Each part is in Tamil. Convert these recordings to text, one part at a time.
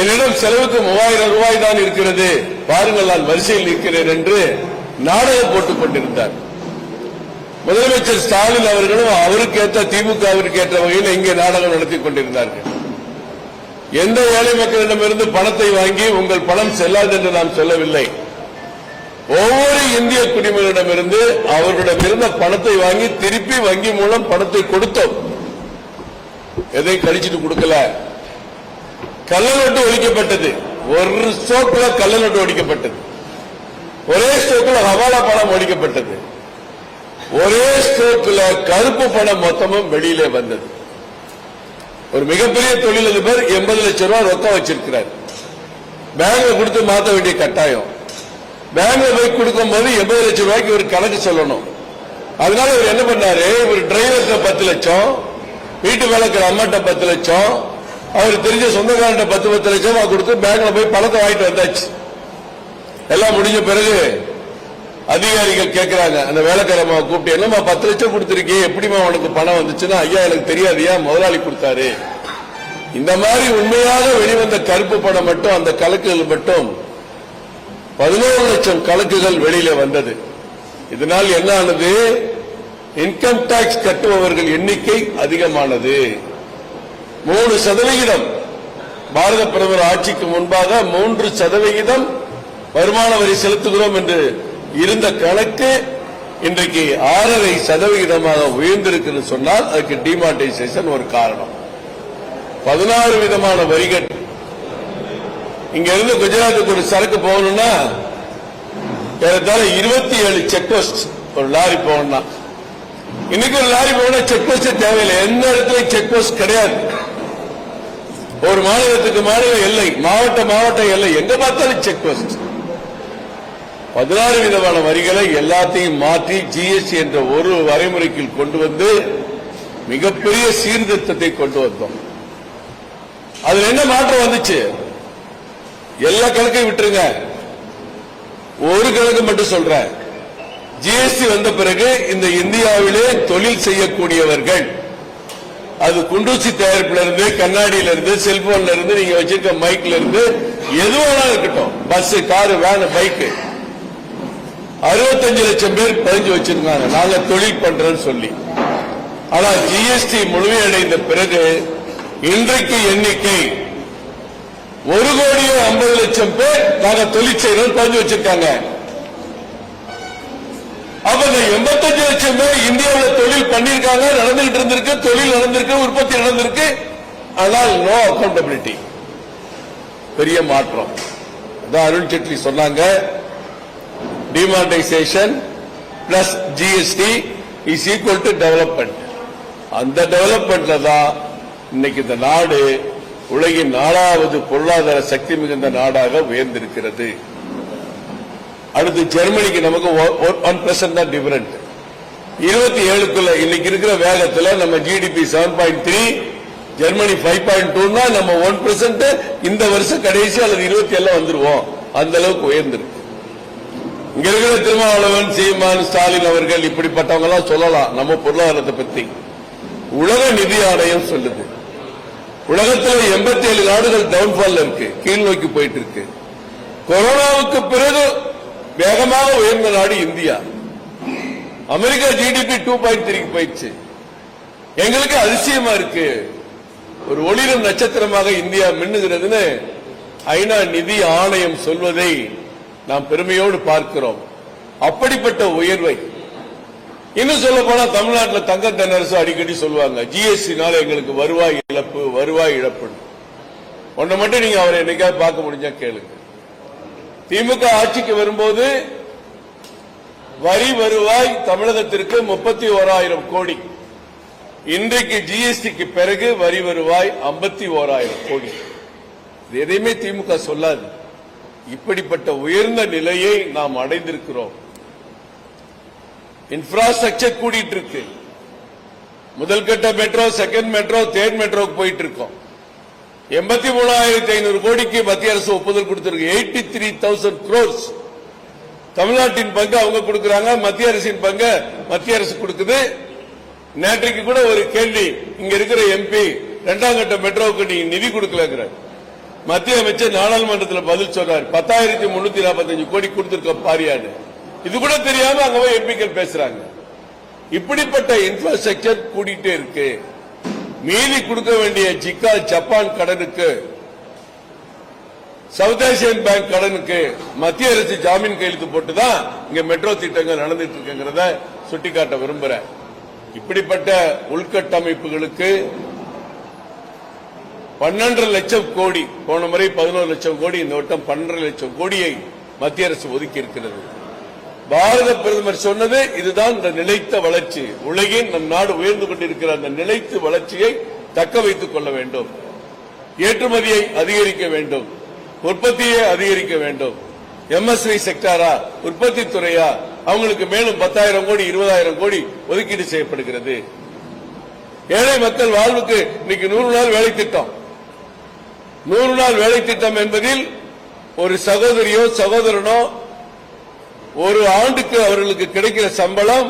என்னிடம் செலவுக்கு மூவாயிரம் ரூபாய் தான் இருக்கிறது. பாருங்கள் நான் வரிசையில் நிற்கிறேன் என்று நாடகம் போட்டுக் கொண்டிருந்தார். முதலமைச்சர் ஸ்டாலின் அவர்களும் அவருக்கு ஏற்ற திமுகவிற்கு ஏற்ற வகையில் இங்கே நாடகம் நடத்தி கொண்டிருந்தார்கள். எந்த ஏழை மக்களிடமிருந்து பணத்தை வாங்கி உங்கள் பணம் செல்லாது என்று நாம் சொல்லவில்லை. ஒவ்வொரு இந்திய குடிமகனிடமிருந்து அவர்களிடம் இருந்த பணத்தை வாங்கி திருப்பி வங்கி மூலம் பணத்தை கொடுத்தோம். எதை கழிச்சிட்டு கொடுக்கல? கள்ள நோட்டு ஒழிக்கப்பட்டது. ஒரு ஸ்டோக்ல கள்ள நோட்டு ஒழிக்கப்பட்டது. ஒரே ஸ்டோக்ல ஹவாலா பணம் ஒழிக்கப்பட்டது. ஒரே ஸ்டோக்ல கருப்பு பணம் மொத்தமும் வெளியிலே வந்தது. ஒரு மிகப்பெரிய தொழிலதிபர் எண்பது லட்சம் ரூபாய் ரொக்கம் வச்சிருக்கிறார். பேங்க்ல கொடுத்து மாத்த வேண்டிய கட்டாயம். பேங்க்ல போய் கொடுக்கும் போது எண்பது லட்சம் ரூபாய்க்கு ஒரு கணக்கு சொல்லணும். அதனால இவர் என்ன பண்ணாரு? ஒரு டிரைவர்கிட்ட பத்து லட்சம் வீட்டு வேலைக்கிற அம்மாட்ட பத்து லட்சம் அவர் தெரிஞ்ச சொந்தக்காரன் பத்து பத்து லட்சம் ரூபாய் கொடுத்து பேங்க்ல போய் பணத்தை வாங்கிட்டு வந்தாச்சு. எல்லாம் முடிஞ்ச பிறகு அதிகாரிகள் கேட்கிறாங்க அந்த வேலைக்காரம்மா கூப்பிட்டு என்னம்மா பத்து லட்சம் கொடுத்திருக்கீங்க எப்படிம்மா உனக்கு பணம் வந்துச்சுன்னா? ஐயா எனக்கு தெரியாதுயா முதலாளி கொடுத்தாரு. இந்த மாதிரி உண்மையாக வெளிவந்த கருப்பு பணம் மட்டும் அந்த கலக்குகள் மட்டும் பதினோரு லட்சம் கணக்குகள் வெளியில வந்தது. இதனால் என்ன ஆனது? இன்கம் டாக்ஸ் கட்டுபவர்கள் எண்ணிக்கை அதிகமானது. மூணு சதவிகிதம். பாரத பிரதமர் ஆட்சிக்கு முன்பாக மூன்று சதவிகிதம் வருமான வரி செலுத்துகிறோம் என்று இருந்த கணக்கு இன்றைக்கு ஆறரை சதவிகிதமாக உயர்ந்திருக்குன்னு சொன்னால் அதுக்கு டிமானிட்டைசேஷன் ஒரு காரணம். பதினாறு விதமான வரிகள். இங்க இருந்து குஜராத்துக்கு ஒரு சரக்கு போகணும்னா ஏறத்தாழ இருபத்தி ஏழு செக் போஸ்ட் ஒரு லாரி போகணும்னா இன்னைக்கு ஒரு லாரி போனா செக் போஸ்டே தேவையில்லை. எந்த இடத்துலயும் செக் போஸ்ட் கிடையாது. ஒரு மாநிலத்துக்கு மாநில எல்லை மாவட்ட மாவட்ட எல்லை. எங்க பார்த்தாலும் செக் போஸ்ட் பதினாறு விதமான வரிகளை எல்லாத்தையும் மாற்றி ஜிஎஸ்டி என்ற ஒரு வரைமுறைக்குள் கொண்டு வந்து மிகப்பெரிய சீர்திருத்தத்தை கொண்டு வந்தோம். அதுல என்ன மாற்றம் வந்துச்சு? எல்லா கணக்கையும் விட்டுருங்க. ஒரு கணக்கு மட்டும் சொல்றேன். ஜிஎஸ்டி வந்த பிறகு இந்த இந்தியாவிலே தொழில் செய்யக்கூடியவர்கள். அது குண்டூசி தயாரிப்புல இருந்து கண்ணாடியில இருந்து செல்போன்ல இருந்து நீங்க வச்சிருக்க மைக்ல இருந்து எதுவானா இருக்கட்டும். Bus car van bike. அறுபத்தஞ்சு லட்சம் பேர் பதிஞ்சு வச்சிருக்காங்க. நாங்க தொழில் பண்றோம்னு சொல்லி. ஆனா ஜிஎஸ்டி முழுமையடைந்த பிறகு இன்றைக்கு எண்ணிக்கை ஒரு கோடியே ஐம்பது லட்சம் பேர் நாங்க தொழிற்செயலும் பதிஞ்சு வச்சிருக்காங்க. அப்ப இந்த எண்பத்தஞ்சு லட்சம் பேர் இந்தியாவில் தொழில் பண்ணிருக்காங்க நடந்துகிட்டு இருந்திருக்கு தொழில் நடந்திருக்கு உற்பத்தி நடந்திருக்கு. ஆனால் நோ அக்கௌண்டபிலிட்டி பெரிய மாற்றம். அதான் அருண் ஜேட்லி சொன்னாங்க. Demonetisation plus GST is equal to development அந்த டெவலப்மெண்ட்ல தான் இன்னைக்கு இந்த நாடு உலகின் நாலாவது பொருளாதார சக்தி மிகுந்த நாடாக உயர்ந்திருக்கிறது. அடுத்து ஜெர்மனிக்கு நமக்கு ஒன் பெர்சன்ட் தான் டிஃபரெண்ட் இருபத்தி ஏழுக்குள்ள இன்னைக்கு இருக்கிற வேகத்துல நம்ம GDP seven point three Germany five point டூனா நம்ம ஒன் பெர்சன்ட் இந்த வருஷம் கடைசி அல்லது இருபத்தி ஏழுல வந்துருவோம். அந்த அளவுக்கு உயர்ந்திருக்கு. இங்க இருக்கிற திருமாவளவன் சீமான் ஸ்டாலின் அவர்கள் இப்படிப்பட்டவங்க எல்லாம் சொல்லலாம். நம்ம பொருளாதாரத்தை பத்தி. உலக நிதி ஆணையம் சொல்லுது. உலகத்தில் எண்பத்தி ஏழு நாடுகள் டவுன்ஃபால் இருக்கு. கீழ் நோக்கி போயிட்டு இருக்கு. கொரோனாவுக்கு பிறகு வேகமாக உயர்ந்த நாடு India. America GDP two point த்ரீக்கு போயிடுச்சு. எங்களுக்கு அதிசயமா இருக்கு. ஒரு ஒளிரும் நட்சத்திரமாக இந்தியா மின்னுகிறதுன்னு ஐநா நிதி ஆணையம் சொல்வதை நாம் பெருமையோடு பார்க்கிறோம். அப்படிப்பட்ட உயர்வை. இன்னும் சொல்ல போனா தமிழ்நாட்டில் தங்க தென்னரசு அடிக்கடி சொல்லுவாங்க ஜிஎஸ்டினால எங்களுக்கு வருவாய் இழப்பு வருவாய் இழப்பு ஒன்றை மட்டும் நீங்க அவரை என்னைக்காவது பார்க்க முடிஞ்சா கேளுங்க. திமுக ஆட்சிக்கு வரும்போது வரி வருவாய் தமிழகத்திற்கு முப்பத்தி ஓராயிரம் கோடி. இன்றைக்கு ஜிஎஸ்டிக்கு பிறகு வரி வருவாய் ஐம்பத்தி ஓராயிரம் கோடி. இது எதையுமே திமுக சொல்லாது. இப்படிப்பட்ட உயர்ந்த நிலையை நாம் அடைந்திருக்கிறோம். இன்ஃப்ராஸ்ட்ரக்சர் கூடிட்டு இருக்கு. முதல் கட்ட மெட்ரோ செகண்ட் மெட்ரோ தேர்ட் மெட்ரோக்கு போயிட்டு இருக்கோம். எண்பத்தி மூணாயிரத்தி ஐநூறு கோடிக்கு மத்திய அரசு ஒப்புதல் கொடுத்திருக்கு. எயிட்டி த்ரீ தௌசண்ட் குரோர்ஸ் தமிழ்நாட்டின் பங்கு அவங்க கொடுக்கிறாங்க மத்திய அரசின் பங்கு மத்திய அரசு கொடுக்குது. நேற்றைக்கு கூட ஒரு கேள்வி இங்க இருக்கிற எம்பி இரண்டாம் கட்ட மெட்ரோவுக்கு நீங்க நிதி கொடுக்கலங்கிற. மத்திய அமைச்சர் நாடாளுமன்றத்தில் பதில் சொல்றாரு பத்தாயிரத்தி முன்னூத்தி நாற்பத்தஞ்சு கோடி கொடுத்திருக்க பாரியாடு இது கூட தெரியாம அங்க போய் எம்பிக்கள் பேசுறாங்க. இப்படிப்பட்ட இன்ஃப்ராஸ்ட்ரக்சர் கூட்டிகிட்டே இருக்கு. மீதி கொடுக்க வேண்டிய ஜிக்கா ஜப்பான் கடனுக்கு சவுத் ஏசியன் பேங்க் கடனுக்கு மத்திய அரசு ஜாமீன் கையெழுத்து போட்டுதான் இங்க மெட்ரோ திட்டங்கள் நடந்துட்டு இருக்குங்கிறத சுட்டிக்காட்ட விரும்புறேன். இப்படிப்பட்ட உள்கட்டமைப்புகளுக்கு பன்னெண்டரை லட்சம் கோடி போன முறை பதினோரு லட்சம் கோடி இந்த வட்டம் பன்னெண்டரை லட்சம் கோடியை மத்திய அரசு ஒதுக்கி இருக்கிறது. பாரத பிரதமர் சொன்னது இதுதான் இந்த நிலைத்த வளர்ச்சி. உலகின் நம் நாடு உயர்ந்து கொண்டிருக்கிற அந்த நிலைத்து வளர்ச்சியை தக்க வைத்துக் கொள்ள வேண்டும். ஏற்றுமதியை அதிகரிக்க வேண்டும். உற்பத்தியை அதிகரிக்க வேண்டும். எம்எஸ்வி செக்டாரா உற்பத்தி துறையா அவங்களுக்கு மேலும் பத்தாயிரம் கோடி இருபதாயிரம் கோடி ஒதுக்கீடு செய்யப்படுகிறது. ஏழை மக்கள் வாழ்வுக்கு இன்னைக்கு நூறு நாள் வேலை திட்டம். நூறு நாள் வேலை திட்டம் என்பதில் ஒரு சகோதரியோ சகோதரனோ ஒரு ஆண்டுக்கு அவர்களுக்கு கிடைக்கிற சம்பளம்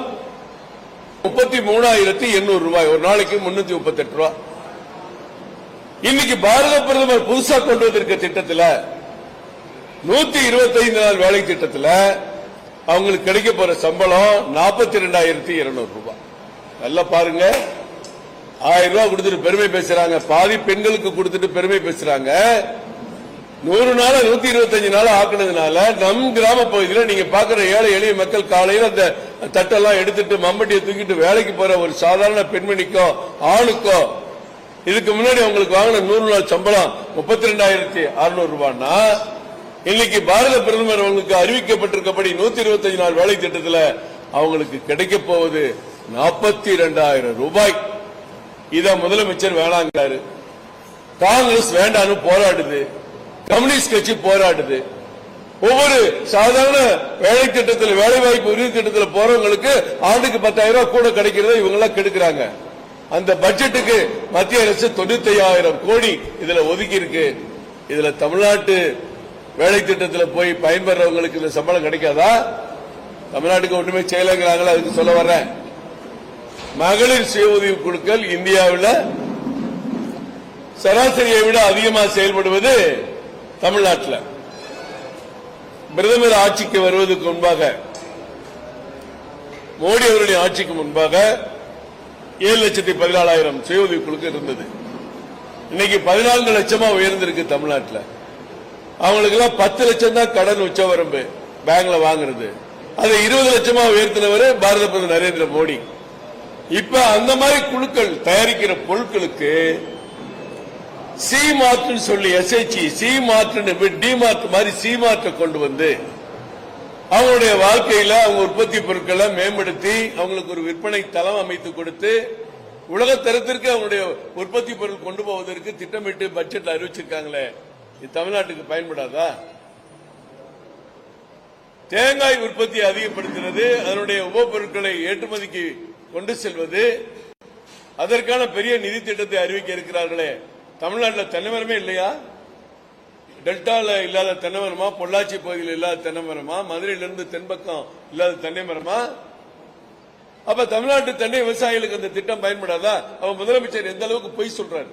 முப்பத்தி மூணாயிரத்தி எண்ணூறு ரூபாய். ஒரு நாளைக்கு முன்னூத்தி முப்பத்தி எட்டு ரூபாய் இன்னைக்கு பாரத பிரதமர் புதுசா கொண்டு வந்திருக்க திட்டத்தில் நூத்தி இருபத்தி ஐந்து நாள் வேலை திட்டத்தில் அவங்களுக்கு கிடைக்க போற சம்பளம் நாற்பத்தி ரெண்டாயிரத்தி இருநூறு ரூபாய். நல்லா பாருங்க. ஆயிரம் ரூபாய் கொடுத்துட்டு பெருமை பேசுறாங்க. பாதி பெண்களுக்கு கொடுத்துட்டு பெருமை பேசுறாங்க. நூறு நாள் நூத்தி இருபத்தஞ்சு நாள் ஆக்குனதுனால நம் கிராம பகுதியில் நீங்க பாக்குற ஏழை எளிய மக்கள் காலையில் அந்த தட்டெல்லாம் எடுத்துட்டு மம்பட்டியை தூக்கிட்டு வேலைக்கு போற ஒரு சாதாரண பெண்மணிக்கோ ஆணுக்கோ இதுக்கு முன்னாடி அவங்களுக்கு வாங்கின நூறு நாள் சம்பளம் முப்பத்தி ரெண்டாயிரத்தி அறுநூறு ரூபாய்னா இன்னைக்கு பாரத பிரதமர் அவங்களுக்கு அறிவிக்கப்பட்டிருக்கபடி நூத்தி இருபத்தஞ்சு நாள் வேலை திட்டத்தில் அவங்களுக்கு கிடைக்க போவது நாற்பத்தி ரெண்டாயிரம் ரூபாய். இத முதலமைச்சர் வேணாங்கிறாரு காங்கிரஸ் வேண்டான்னு போராடுது. கம்யூனிஸ்ட் கட்சி போராடுது. ஒவ்வொரு சாதாரண வேலை திட்டத்தில் வேலை வாய்ப்பு உறுதி திட்டத்தில் போறவங்களுக்கு ஆண்டுக்கு பத்தாயிரம் ரூபாய் கூட கிடைக்கிறத இவங்க எல்லாம் கெடுக்கிறாங்க. அந்த பட்ஜெட்டுக்கு மத்திய அரசு தொண்ணூத்தி ஐயாயிரம் கோடி இதுல ஒதுக்கி இருக்கு இதுல தமிழ்நாட்டு வேலை திட்டத்தில் போய் பயன்பெறவங்களுக்கு இந்த சம்பளம் கிடைக்காதா? தமிழ்நாட்டுக்கு ஒண்ணுமே செய்யலைங்கிறாங்களா? அதுக்கு சொல்ல வர்றேன். மகளிர் சுய உதவி குழுக்கள் இந்தியாவில் சராசரியை விட அதிகமாக செயல்படுவது தமிழ்நாட்டில் பிரதமர் ஆட்சிக்கு வருவதற்கு முன்பாக மோடி அவருடைய ஆட்சிக்கு முன்பாக ஏழு லட்சத்தி பதினாலாயிரம் சுய உதவி குழுக்கள் இருந்தது. இன்னைக்கு பதினான்கு லட்சமா உயர்ந்திருக்கு தமிழ்நாட்டில். அவங்களுக்கு எல்லாம் பத்து லட்சம் தான் கடன் உச்சவரம்பு பேங்க்ல வாங்குறது. அதை இருபது லட்சமா உயர்த்தினவர் பாரத பிரதமர் நரேந்திர மோடி. இப்ப அந்த மாதிரி குழுக்கள் தயாரிக்கிற பொருட்களுக்கு சி மாற்றுன்னு சொல்லி எஸ்ஹெச்இ சி மாற்றுன்னு டி மார்ட் மாதிரி சி மாற்ற கொண்டு வந்து அவங்களுடைய வாழ்க்கையில அவங்க உற்பத்தி பொருட்களை மேம்படுத்தி அவங்களுக்கு ஒரு விற்பனை தளம் அமைத்து கொடுத்து உலக தரத்திற்கு அவங்களுடைய உற்பத்தி பொருள் கொண்டு போவதற்கு திட்டமிட்டு பட்ஜெட்ல அறிவிச்சிருக்காங்களே. இது தமிழ்நாட்டுக்கு பயன்படாதா? தேங்காய் உற்பத்தியை அதிகப்படுத்துறது அதனுடைய உபப்பொருட்களை ஏற்றுமதிக்கு கொண்டு செல்வது அதற்கான பெரிய நிதி திட்டத்தை அறிவிக்க இருக்கிறார்களே. தமிழ்நாட்டில் தென்னைமரமே இல்லையா? டெல்டாவில் இல்லாத தென்னைமரமா? பொள்ளாச்சி பகுதியில் இல்லாத தென்னைமரமா? மதுரையிலிருந்து தென்பக்கம் இல்லாத தென்னைமரமா? அப்ப தமிழ்நாட்டு தென்னை விவசாயிகளுக்கு அந்த திட்டம் பயன்படாதா? அவன் முதலமைச்சர் எந்த அளவுக்கு பொய் சொல்றாரு?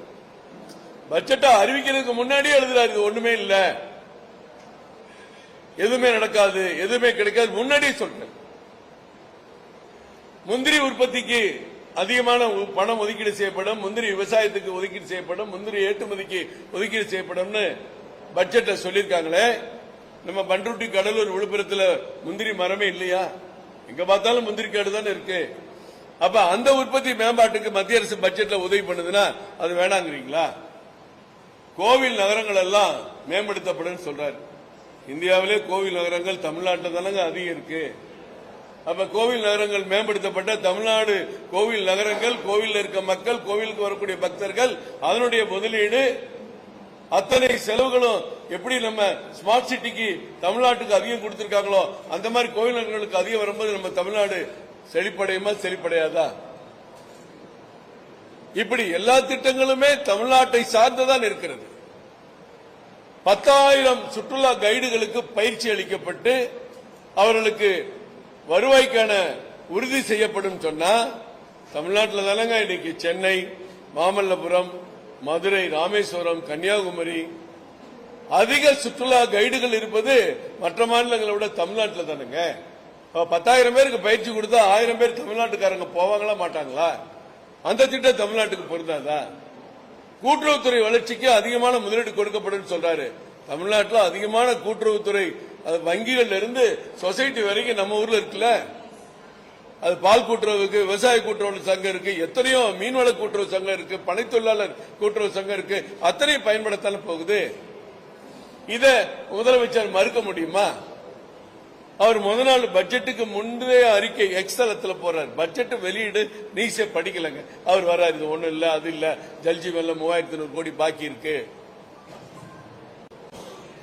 பட்ஜெட்டா அறிவிக்கிறதுக்கு முன்னாடியே எழுதுறாரு இது ஒண்ணுமே இல்ல. எதுவுமே நடக்காது எதுவுமே கிடைக்காது முன்னாடியே சொல்றேன் முந்திரி உற்பத்திக்கு அதிகமான உ- பணம் ஒதுக்கீடு செய்யப்படும் முந்திரி விவசாயத்துக்கு ஒதுக்கீடு செய்யப்படும் முந்திரி ஏற்றுமதிக்கு ஒதுக்கீடு செய்யப்படும்னு பட்ஜெட்ல சொல்லியிருக்காங்களே. நம்ம பண்ருட்டி கடலூர் விழுப்புரத்தில் முந்திரி மரமே இல்லையா? எங்க பார்த்தாலும் முந்திரி காடு தானே இருக்கு. அப்ப அந்த உற்பத்தி மேம்பாட்டுக்கு மத்திய அரசு பட்ஜெட்ல உதவி பண்ணுதுன்னா அது வேணாங்கிறீங்களா? கோவில் நகரங்கள் எல்லாம் மேம்படுத்தப்படும் சொல்றாரு. இந்தியாவிலே கோவில் நகரங்கள் தமிழ்நாட்டில் தானங்க அதிகம் இருக்கு. அப்ப கோவில் நகரங்கள் மேம்படுத்தப்பட்ட தமிழ்நாடு கோவில் நகரங்கள் கோவில் இருக்க மக்கள் கோவிலுக்கு வரக்கூடிய பக்தர்கள் அதனுடைய முதலீடு அத்தனை செலவுகளும் எப்படி நம்ம ஸ்மார்ட் சிட்டிக்கு தமிழ்நாட்டுக்கு அதிகம் கொடுத்திருக்காங்களோ அந்த மாதிரி கோவில் நகரங்களுக்கு அதிகம் வரும்போது நம்ம தமிழ்நாடு செழிப்படையுமா செழிப்படையாதா? இப்படி எல்லா திட்டங்களுமே தமிழ்நாட்டை சார்ந்துதான் இருக்கிறது. பத்தாயிரம் சுற்றுலா கைடுகளுக்கு பயிற்சி அளிக்கப்பட்டு அவர்களுக்கு வருவாய்க்கான உறுதி செய்யப்படும் சொன்னா தமிழ்நாட்டில் தானங்க இன்னைக்கு சென்னை மாமல்லபுரம் மதுரை ராமேஸ்வரம் கன்னியாகுமரி. அதிக சுற்றுலா கைடுகள் இருப்பது மற்ற மாநிலங்களை விட தமிழ்நாட்டில் தானுங்க. பத்தாயிரம் பேருக்கு பயிற்சி கொடுத்தா ஆயிரம் பேர் தமிழ்நாட்டுக்காரங்க போவாங்களா மாட்டாங்களா? அந்த திட்டம் தமிழ்நாட்டுக்கு பொருந்தாதா? கூட்டுறவுத்துறை வளர்ச்சிக்கு அதிகமான முதலீடு கொடுக்கப்படும் சொல்றாரு. தமிழ்நாட்டில் அதிகமான கூட்டுறவுத்துறை அது வங்கிகள்ல இருந்து சொசைட்டி வரைக்கும் நம்ம ஊர்ல இருக்குல்ல? அது பால் கூட்டுறவுக்கு விவசாய கூட்டுறவு சங்கம் இருக்கு எத்தனையோ மீன்வள கூட்டுறவு சங்கம் இருக்கு பனைத்தொழிலாளர் கூட்டுறவு சங்கம் இருக்கு அத்தனையும் பயன்படுத்தாலும் போகுது? இத முதலமைச்சர் மறுக்க முடியுமா? அவர் முத நாள் பட்ஜெட்டுக்கு முந்தைய அறிக்கை எக்ஸ்தலத்தில் போறார். பட்ஜெட் வெளியீடு நீசே படிக்கலங்க. அவர் வர்றாரு இது ஒன்றும் இல்ல அது இல்ல ஜல்ஜீவன்ல மூவாயிரத்தி நூறு கோடி பாக்கி இருக்கு.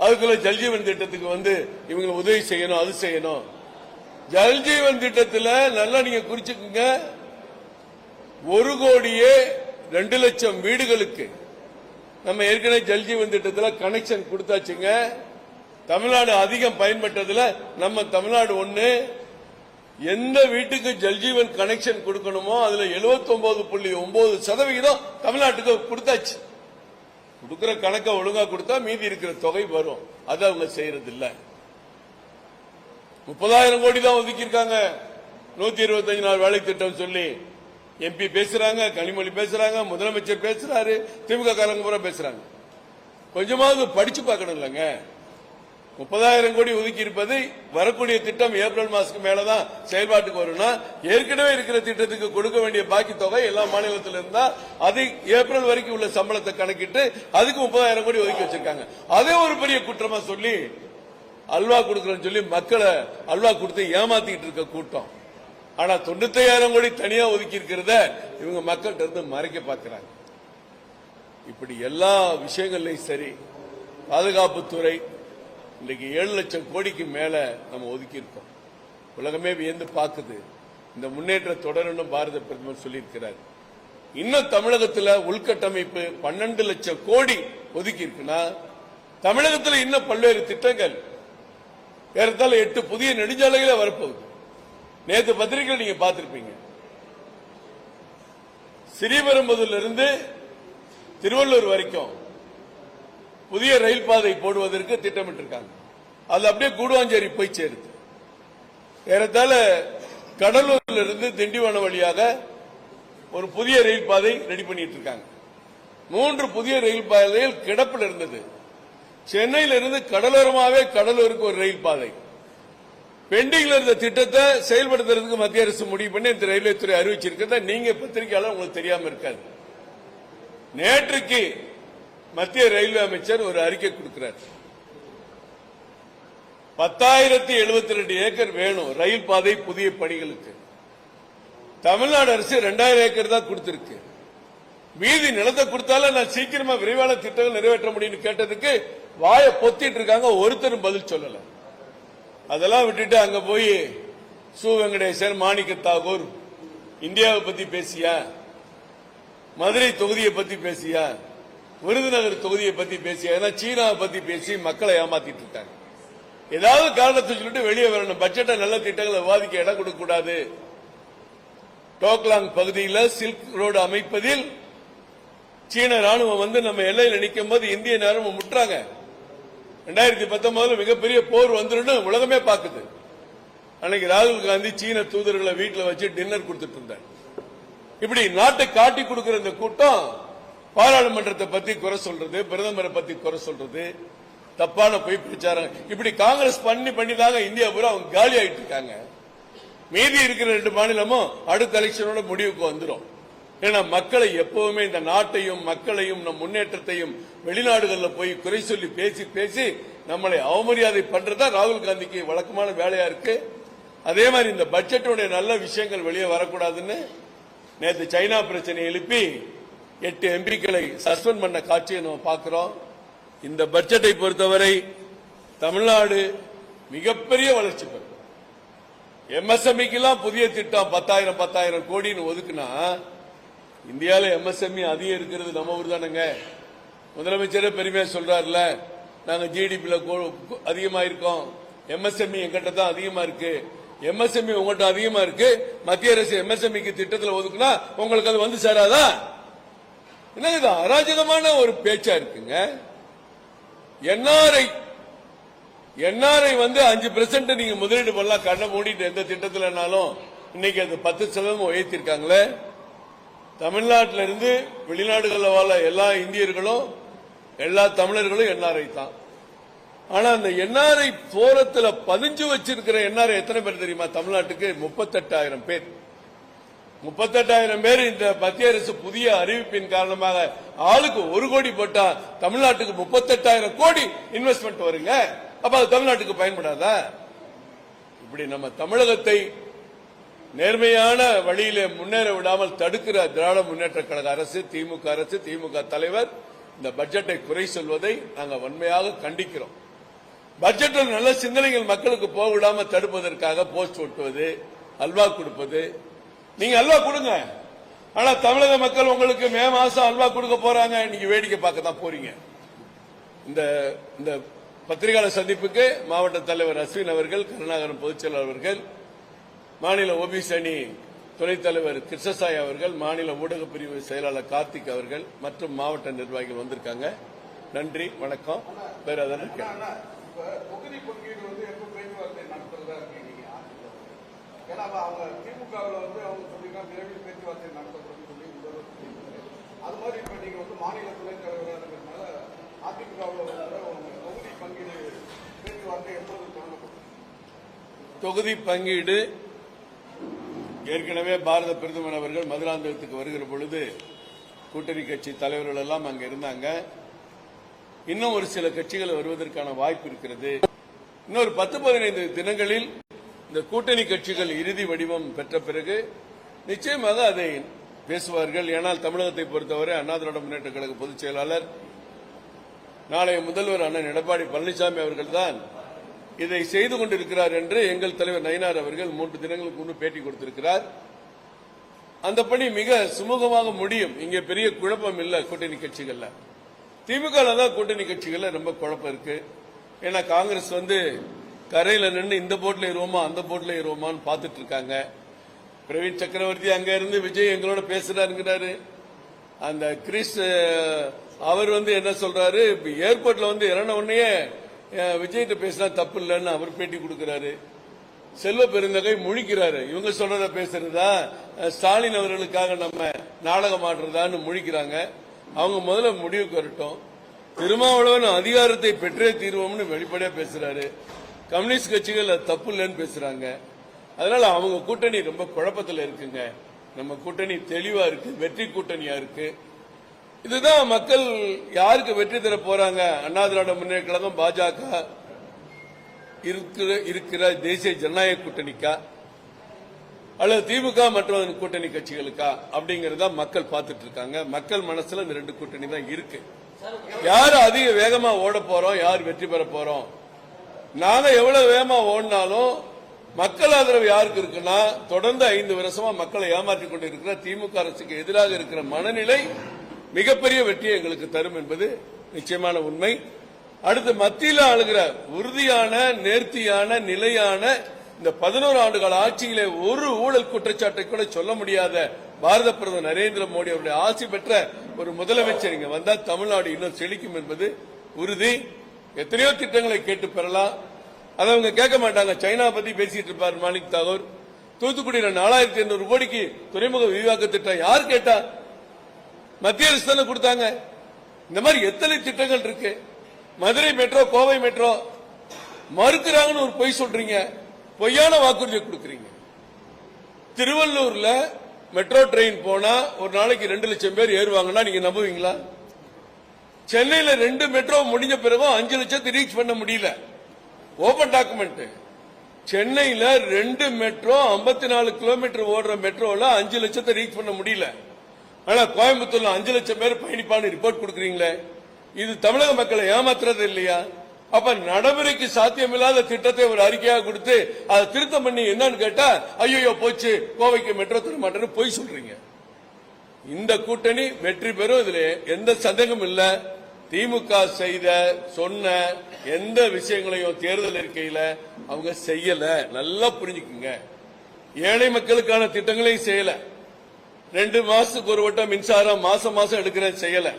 அதுக்குள்ள ஜல்ஜீவன் திட்டத்துக்கு வந்து இவங்க உதவி செய்யணும் அது செய்யணும். ஜல்ஜீவன் திட்டத்தில் நல்லா நீங்க குறிச்சுக்குங்க. ஒரு கோடியே ரெண்டு லட்சம் வீடுகளுக்கு நம்ம ஏற்கனவே ஜல்ஜீவன் திட்டத்தில் கனெக்ஷன் கொடுத்தாச்சுங்க. தமிழ்நாடு அதிகம் பயன்பட்டதுல நம்ம தமிழ்நாடு ஒன்று எந்த வீட்டுக்கு ஜல்ஜீவன் கனெக்ஷன் கொடுக்கணுமோ அதுல 79.9 புள்ளி ஒன்பது சதவிகிதம் தமிழ்நாட்டுக்கு கொடுத்தாச்சு. கொடுக்கிற கணக்கை ஒழுங்கா கொடுத்தா மீதி இருக்கிற தொகை வரும். அது அவங்க செய்யறது இல்ல முப்பதாயிரம் கோடி தான் ஒதுக்கியிருக்காங்க. நூத்தி இருபத்தஞ்சு நாள் வேலை திட்டம் சொல்லி எம்பி பேசுறாங்க கனிமொழி பேசுறாங்க முதலமைச்சர் பேசுறாரு திமுக காரங்க பூரா பேசுறாங்க. கொஞ்சமாவது படிச்சு பார்க்கணும் இல்லைங்க. முப்பதாயிரம் கோடி ஒதுக்கி இருப்பது வரக்கூடிய திட்டம் ஏப்ரல் மாசத்துக்கு மேலதான் செயல்பாட்டுக்கு வரும்னா ஏற்கனவே இருக்கிற திட்டத்துக்கு கொடுக்க வேண்டிய பாக்கி தொகை எல்லா மாநிலத்தில் இருந்தா அது ஏப்ரல் வரைக்கும் உள்ள சம்பளத்தை கணக்கிட்டு அதுக்கு முப்பதாயிரம் கோடி ஒதுக்கி வச்சிருக்காங்க. அதே ஒரு பெரிய குற்றமா சொல்லி அல்வா கொடுக்கறேன்னு சொல்லி மக்களை அல்வா கொடுத்து ஏமாத்திக்கிட்டு இருக்க கூட்டம். ஆனா தொண்ணூத்தையாயிரம் கோடி தனியா ஒதுக்கி இருக்கிறத இவங்க மக்கள்கிட்ட இருந்து மறைக்க பார்க்கிறாங்க இப்படி எல்லா விஷயங்கள்லையும் சரி பாதுகாப்புத்துறை இன்னைக்கு ஏழு லட்சம் கோடிக்கு மேல நம்ம ஒதுக்கி இருக்கோம் உலகமே வியந்து பார்க்குது. இந்த முன்னேற்ற தொடரணும் பாரத பிரதமர் சொல்லியிருக்கிறார். இன்னும் தமிழகத்துல உள்கட்டமைப்பு பன்னெண்டு லட்சம் கோடி ஒதுக்கி இருக்குன்னா தமிழகத்துல இன்னும் பல்வேறு திட்டங்கள். ஏறத்தாழ எட்டு புதிய நெடுஞ்சாலைகளே வரப்போகுது. நேத்து பத்திரிகை நீங்க பார்த்திருப்பீங்க. ஸ்ரீபெரும்புதூர்ல இருந்து திருவள்ளூர் வரைக்கும் புதிய ரயில் பாதை போடுவதற்கு திட்டமிட்டிருக்காங்க. அது அப்படியே கூடுவாஞ்சேரி போய் சேருது. ஏறத்தாழ கடலூர்ல இருந்து திண்டிவனம் வழியாக ஒரு புதிய ரயில் பாதை ரெடி பண்ணிட்டு இருக்காங்க மூன்று புதிய ரயில் பாதைகள் கிடப்பில் இருந்தது. சென்னையிலிருந்து இருந்து கடலோரமாவே கடலூருக்கு ஒரு ரயில் பாதை. பெண்டிங்ல இருந்த திட்டத்தை செயல்படுத்துறதுக்கு மத்திய அரசு முடிவு பண்ணி இந்த ரயில்வே துறை அறிவிச்சிருக்கிறத நீங்க பத்திரிகையாளர் உங்களுக்கு தெரியாம இருக்காது. நேற்றுக்கு மத்திய ரயில்வே அமைச்சர் ஒரு அறிக்கை கொடுக்கிறார். பத்தாயிரத்தி எழுபத்தி ரெண்டு ஏக்கர் வேணும் ரயில் பாதை புதிய பணிகளுக்கு. தமிழ்நாடு அரசு ரெண்டாயிரம் ஏக்கர் தான் கொடுத்திருக்கு. மீதி நிலத்தை கொடுத்தாலும் நான் சீக்கிரமா விரைவான திட்டங்கள் நிறைவேற்ற முடியும்னு கேட்டதுக்கு வாயை பொத்திட்டு இருக்காங்க ஒருத்தரும் பதில் சொல்லல. அதெல்லாம் விட்டுட்டு அங்க போய் சு வெங்கடேசன் மாணிக்க தாகூர் இந்தியாவை பத்தி பேசியா? மதுரை தொகுதியை பத்தி பேசியா? விருதுநகர் தொகுதியை பத்தி பேசி ஏன்னா சீனாவை பத்தி பேசி மக்களை ஏமாத்திட்டு இருக்காங்க. ஏதாவது காரணத்தை சொல்லிட்டு வெளியே வரணும். பட்ஜெட்டை நல்ல திட்டங்களை விவாதிக்க இடம் கொடுக்க கூடாது டோக்லாங் பகுதியில் சில்க் ரோடு அமைப்பதில் சீன ராணுவம் வந்து நம்ம எல்லையில் நிற்கும் போது இந்திய நேரம் முட்டுறாங்க. ரெண்டாயிரத்தி பத்தொன்பதுல மிகப்பெரிய போர் வந்துடும் உலகமே பார்க்குது அன்னைக்கு ராகுல் காந்தி சீன தூதர்களை வீட்டில் வச்சு டின்னர் கொடுத்துட்டு இருந்தார். இப்படி நாட்டை காட்டி கொடுக்கிற இந்த கூட்டம் பாராளுமன்றத்தை பத்தி குறை சொல்றது பிரதமரை பத்தி குறை சொல்றது தப்பான பொய் பிரச்சாரம். இப்படி காங்கிரஸ் பண்ணி பண்ணி தாங்க இந்தியா பூரா அவங்க காலி ஆயிட்டு இருக்காங்க. மீதி இருக்கிற ரெண்டு மாநிலமும் அடுத்த எலெக்ஷனோட முடிவுக்கு வந்துடும் ஏன்னா மக்களை எப்பவுமே இந்த நாட்டையும் மக்களையும் நம் முன்னேற்றத்தையும் வெளிநாடுகளில் போய் குறை சொல்லி பேசி பேசி நம்மளை அவமரியாதை பண்றதா ராகுல் காந்திக்கு வழக்கமான வேலையா இருக்கு. அதே மாதிரி இந்த பட்ஜெட்டுடைய நல்ல விஷயங்கள் வெளியே வரக்கூடாதுன்னு நேற்று சைனா பிரச்சனை எழுப்பி எட்டு எம்பிக்களை சஸ்பெண்ட் பண்ண காட்சியை நம்ம பார்க்கிறோம். இந்த பட்ஜெட்டை பொறுத்தவரை தமிழ்நாடு மிகப்பெரிய வளர்ச்சி பெறும். எம்எஸ்எம்இக்கெல்லாம் புதிய திட்டம் பத்தாயிரம் பத்தாயிரம் கோடின்னு ஒதுக்குனா இந்தியாவில் எம்எஸ்எம்இ அதிகம் இருக்கிறது நம்ம ஊர் தானுங்க. முதலமைச்சரே பெருமையா சொல்றாருல நாங்கள் ஜிடிபியில் அதிகமாக இருக்கோம். எம்எஸ்எம்இ எங்கிட்ட தான் அதிகமாக இருக்கு. எம்எஸ்எம்இ உங்கள்கிட்ட அதிகமாக இருக்கு. மத்திய அரசு எம்எஸ்எம்இக்கு திட்டத்தில் ஒதுக்குனா உங்களுக்கு அது வந்து சேராதா? என்ன இது அராஜகமான ஒரு பேச்சா இருக்குங்க. என்ஆர்ஐ என்ஆர்ஐ வந்து அஞ்சு பெர்சென்ட் நீங்க முதலீடு பண்ணலாம். கண்ணை மூடிட்டு எந்த திட்டத்தில்னாலும் இன்னைக்கு அது பத்து சதவீதம் உயர்த்திருக்காங்களே. தமிழ்நாட்டில இருந்து வெளிநாடுகளில் வாழ எல்லா இந்தியர்களும் எல்லா தமிழர்களும் என்ஆர்ஐ தான். ஆனா அந்த என்ஆர்ஐ போரத்தில் பதிஞ்சு வச்சிருக்கிற என்ஆர்ஐ எத்தனை பேர் தெரியுமா? தமிழ்நாட்டுக்கு முப்பத்தெட்டாயிரம் பேர். முப்பத்தெட்டாயிரம் பேர் இந்த மத்திய அரசு புதிய அறிவிப்பின் காரணமாக ஆளுக்கு ஒரு கோடி போட்டா தமிழ்நாட்டுக்கு முப்பத்தெட்டாயிரம் கோடி இன்வெஸ்ட்மெண்ட் வருங்க. அப்ப அது தமிழ்நாட்டுக்கு பயன்படாதா? இப்படி நம்ம தமிழகத்தை நேர்மையான வழியிலே முன்னேற விடாமல் தடுக்கிற திராவிட முன்னேற்ற கழக அரசு திமுக அரசு திமுக தலைவர் இந்த பட்ஜெட்டை குறை சொல்வதை நாங்கள் வன்மையாக கண்டிக்கிறோம். பட்ஜெட்டில் நல்ல சிந்தனைகள் மக்களுக்கு போக விடாமல் தடுப்பதற்காக போஸ்ட் ஒட்டுவது அல்வா கொடுப்பது நீங்க அல்வா கொடுங்க. ஆனா தமிழக மக்கள் உங்களுக்கு மே மாசம் அல்வா கொடுக்க போறாங்க. இன்னைக்கு வேடிக்கை பார்க்க தான் போறீங்க. இந்த இந்த பத்திரிகையாளர் சந்திப்புக்கு மாவட்ட தலைவர் அஸ்வின் அவர்கள் கருணாகரன் பொதுச்செயலாளர் அவர்கள் மாநில ஓபிசி அணி துணைத் தலைவர் கிருஷ்ணசாய் அவர்கள் மாநில ஊடகப் பிரிவு செயலாளர் கார்த்திக் அவர்கள் மற்றும் மாவட்ட நிர்வாகிகள் வந்திருக்காங்க. நன்றி வணக்கம். வேற எதனா கேள்வி? ஆனா, இப்ப தொகுதி பங்கீடு வந்து எப்ப பேச்சுவார்த்தை நடத்துறதா இருக்கீங்க நீங்க? ஏன்னா அவங்க திமுகவில் வந்து அவங்க சொல்லிருக்காங்க விரைவில் பேச்சுவார்த்தை நடத்தப்படும் சொல்லி முதல்வர் சொல்லியிருக்காரு. அது மாதிரி இப்போ நீங்கள் வந்து மாநில துணைத் தலைவராக இருக்கிறதுனால அதிமுகவில் வந்து தொகுதி பங்கீடு பேச்சுவார்த்தை எப்போது தொடங்கப்படும்? தொகுதி பங்கீடு ஏற்கனவே பாரத பிரதமர் அவர்கள் மதுராந்தகத்துக்கு வருகிற பொழுது கூட்டணி கட்சி தலைவர்கள் எல்லாம் அங்க இருந்தாங்க. இன்னும் ஒரு சில கட்சிகள் வருவதற்கான வாய்ப்பு இருக்கிறது. இன்னொரு பத்து பதினைந்து தினங்களில் இந்த கூட்டணி கட்சிகள் இறுதி வடிவம் பெற்ற பிறகு நிச்சயமாக அதை பேசுவார்கள். ஏனால் தமிழகத்தை பொறுத்தவரை அண்ணா திராவிட முன்னேற்ற கழக பொதுச் செயலாளர் நாளைய முதல்வர் அண்ணன் எடப்பாடி பழனிசாமி அவர்கள்தான் இதை செய்து கொண்டிருக்கிறார் என்று எங்கள் தலைவர் நயினார் அவர்கள் மூன்று தினங்களுக்கு முன்பு பேட்டி கொடுத்திருக்கிறார். அந்த பணி மிக சுமூகமாக முடியும். இங்கே பெரிய குழப்பம் இல்லை கூட்டணி கட்சிகள்ல. திமுக தான் கூட்டணி கட்சிகள்ல ரொம்ப குழப்பம் இருக்கு. ஏன்னா காங்கிரஸ் வந்து கரையில நின்று இந்த போட்டில் ஏறுவோமா அந்த போட்டில் ஏறுவோமான்னு பார்த்துட்டு இருக்காங்க. பிரவீன் சக்கரவர்த்தி அங்க இருந்து விஜய் எங்களோட பேசுறாருங்கிறாரு. அந்த கிறிஸ் அவர் வந்து என்ன சொல்றாரு ஏர்போர்ட்ல வந்து இறங்கின உடனே விஜய்கிட்ட பேசினா தப்பு இல்லைன்னு அவர் பேட்டி கொடுக்கிறாரு. செல்வ பெருந்தகை முழிக்கிறாரு. இவங்க சொல்றத பேசுறதா ஸ்டாலின் அவர்களுக்காக நம்ம நாடகம் ஆடுறதான்னு முழிக்கிறாங்க. அவங்க முதல்ல முடிவுக்கு வரட்டும். திருமாவளவன் அதிகாரத்தை பெற்றே தீர்வோம்னு வெளிப்படையா பேசுறாரு. கம்யூனிஸ்ட் கட்சிகள் அது தப்பு இல்லைன்னு பேசுறாங்க. அதனால அவங்க கூட்டணி ரொம்ப குழப்பத்துல இருக்குங்க. நம்ம கூட்டணி தெளிவா இருக்கு வெற்றி கூட்டணியா இருக்கு. இதுதான் மக்கள் யாருக்கு வெற்றி தர போறாங்க? அண்ணா திராவிட முன்னேற்ற கழகம் பாஜக இருக்கிற இருக்கிற தேசிய ஜனநாயக கூட்டணிக்கா? அல்லது திமுக மற்றும் கூட்டணி கட்சிகளுக்கா? அப்படிங்கறத மக்கள் பார்த்துட்டு இருக்காங்க. மக்கள் மனசுல இந்த ரெண்டு கூட்டணி தான் இருக்கு. யார் அதிக வேகமா ஓட போறோம் யார் வெற்றி பெற போறோம்? நாங்க எவ்வளவு வேகமா ஓடினாலும் மக்கள் ஆதரவு யாருக்கு இருக்குன்னா தொடர்ந்து ஐந்து வருஷமா மக்களை ஏமாற்றிக் கொண்டிருக்கிற திமுக அரசுக்கு எதிராக இருக்கிற மனநிலை மிகப்பெரிய வெற்றியை எங்களுக்கு தரும் என்பது நிச்சயமான உண்மை. அடுத்து மத்தியில் ஆளுகிற உறுதியான நேர்த்தியான நிலையான இந்த பதினோரு ஆண்டுகால ஆட்சியிலே ஒரு ஊழல் குற்றச்சாட்டை கூட சொல்ல முடியாத பாரத பிரதமர் நரேந்திர மோடி அவருடைய ஆசி பெற்ற ஒரு முதலமைச்சர் இங்க வந்தா தமிழ்நாடு இன்னும் செழிக்கும் என்பது உறுதி. எத்தனையோ திட்டங்களை கேட்டு பெறலாம். அதை அவங்க கேட்க மாட்டாங்க. சைனா பத்தி பேசிட்டு இருப்பார் மாணிக் தாகூர். தூத்துக்குடியில நாலாயிரத்தி ஐநூறு கோடிக்கு துறைமுக விரிவாக்க திட்டம் யார் கேட்டா? மத்திய அரசு தானே கொடுத்தாங்க. இந்த மாதிரி எத்தனை திட்டங்கள் இருக்கு? மதுரை மெட்ரோ கோவை மெட்ரோ மறுக்கிறாங்கன்னு ஒரு பொய் சொல்றீங்க. பொய்யான வாக்குறுதி கொடுக்கறீங்க. திருவள்ளூர்ல மெட்ரோ ட்ரெயின் போனா ஒரு நாளைக்கு ரெண்டு லட்சம் பேர் ஏறுவாங்கன்னா நீங்க நம்புவீங்களா? சென்னையில ரெண்டு மெட்ரோ முடிஞ்ச பிறகும் அஞ்சு லட்சத்தை ரீச் பண்ண முடியல. ஓபன் டாக்குமெண்ட் சென்னையில ரெண்டு மெட்ரோ 54 நாலு கிலோமீட்டர் ஓடுற மெட்ரோல அஞ்சு லட்சத்தை ரீச் பண்ண முடியல. ஆனா கோயம்புத்தூர்ல அஞ்சு லட்சம் பேர் பயணிப்பான்னு ரிப்போர்ட் கொடுக்குறீங்களே. இது தமிழக மக்களை ஏமாத்துறது இல்லையா? அப்ப நடைமுறைக்கு சாத்தியமில்லாத திட்டத்தை ஒரு அறிக்கையாக கொடுத்து அதை திருத்தம் பண்ணி என்னன்னு கேட்டா ஐயோ போச்சு கோவைக்கு மெட்ரோ தர மாட்டேன்னு பொய் சொல்றீங்க. இந்த கூட்டணி வெற்றி பெறும் இதுல எந்த சந்தேகமும் இல்லை. திமுக செய்த சொன்ன எந்த விஷயங்களையும் தேர்தல் இருக்கையில் அவங்க செய்யல. நல்லா புரிஞ்சுக்குங்க. ஏழை மக்களுக்கான திட்டங்களையும் செய்யல. ரெண்டு மாசத்துக்கு ஒரு வட்டம் மின்சாரம் மாசம் மாசம் எடுக்கிற செய்யல.